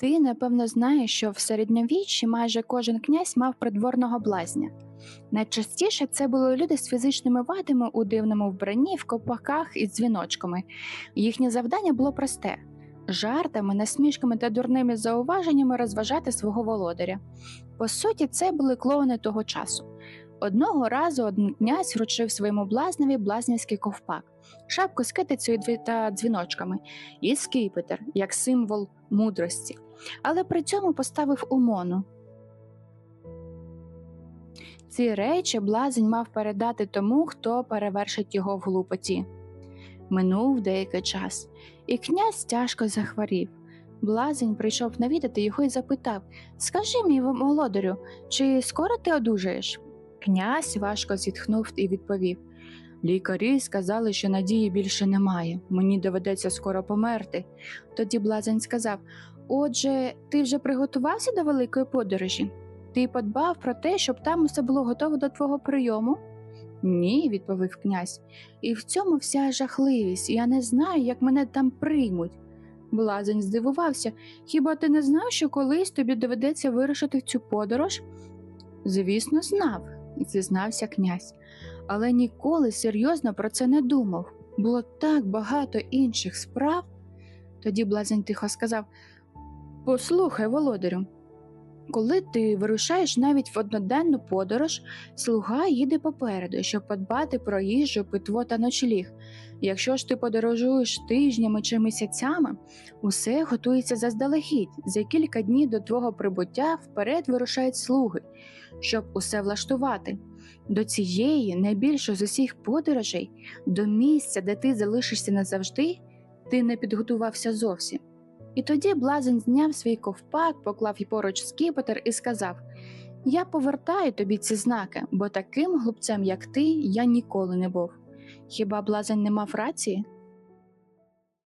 Ти, напевно, знаєш, що в середньовіччі майже кожен князь мав придворного блазня. Найчастіше це були люди з фізичними вадами у дивному вбранні, в копаках із дзвіночками. Їхнє завдання було просте жартами, насмішками та дурними зауваженнями розважати свого володаря. По суті, це були клоуни того часу. Одного разу один князь вручив своєму блазневі блазнівський ковпак, шапку з китицею та дзвіночками, і скипетр, як символ мудрості, але при цьому поставив умону. Ці речі блазень мав передати тому, хто перевершить його в глупоті. Минув деякий час, і князь тяжко захворів. Блазень прийшов навідати його і запитав Скажи мій володарю, чи скоро ти одужаєш? Князь важко зітхнув і відповів Лікарі сказали, що надії більше немає, мені доведеться скоро померти. Тоді блазень сказав Отже, ти вже приготувався до великої подорожі? Ти подбав про те, щоб там усе було готово до твого прийому? Ні, відповів князь, і в цьому вся жахливість, я не знаю, як мене там приймуть. Блазень здивувався. Хіба ти не знав, що колись тобі доведеться вирушити в цю подорож? Звісно, знав, зізнався князь, але ніколи серйозно про це не думав. Було так багато інших справ. Тоді блазень тихо сказав: Послухай, володарю, коли ти вирушаєш навіть в одноденну подорож, слуга їде попереду, щоб подбати про їжу, питво та ночліг. Якщо ж ти подорожуєш тижнями чи місяцями, усе готується заздалегідь. За кілька днів до твого прибуття вперед вирушають слуги, щоб усе влаштувати. До цієї, найбільшої з усіх подорожей, до місця, де ти залишишся назавжди, ти не підготувався зовсім. І тоді блазень зняв свій ковпак, поклав поруч скіпетр і сказав: Я повертаю тобі ці знаки, бо таким глупцем, як ти, я ніколи не був. Хіба блазень не мав рації?